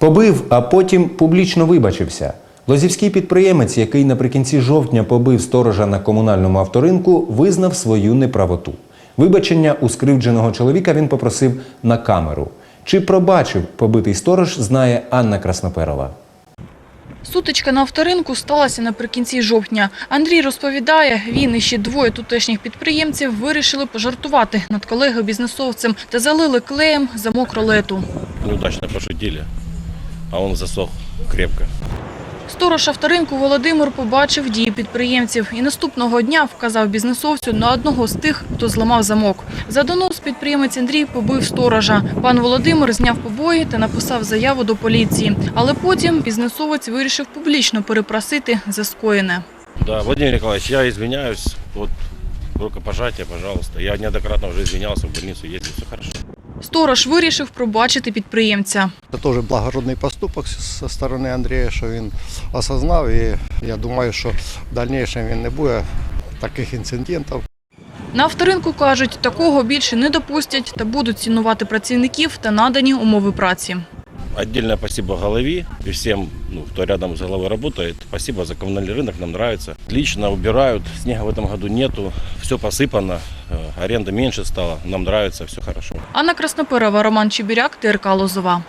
Побив, а потім публічно вибачився. Лозівський підприємець, який наприкінці жовтня побив сторожа на комунальному авторинку, визнав свою неправоту. Вибачення у скривдженого чоловіка він попросив на камеру. Чи пробачив побитий сторож, знає Анна Красноперова. Сутичка на авторинку сталася наприкінці жовтня. Андрій розповідає, він і ще двоє тутешніх підприємців вирішили пожартувати над колегою-бізнесовцем та залили клеєм замок ролету. неудачно пошутили, а он засох крепко. Сторож авторинку Володимир побачив дії підприємців і наступного дня вказав бізнесовцю на одного з тих, хто зламав замок. За донос підприємець Андрій побив сторожа. Пан Володимир зняв побої та написав заяву до поліції. Але потім бізнесовець вирішив публічно перепросити за скоєне. Да, Владимир Николаевич, я извиняюсь, вот рукопожатие, пожалуйста. Я неоднократно уже извинялся, в больницу ездил, все хорошо. Сторож вирішив пробачити підприємця. Це теж благородний поступок зі сторони Андрія, що він осознав. І я думаю, що в дальнішому він не буде таких інцидентів. На авторинку кажуть, такого більше не допустять та будуть цінувати працівників та надані умови праці. Отдельное спасибо голове и всем, ну, кто рядом с головой работает. Спасибо за коммунальный рынок, нам нравится. Отлично убирают, снега в этом году нету, все посыпано, э, аренда меньше стала, нам нравится, все хорошо. Анна Красноперова, Роман Чебіряк, ТРК Лозова.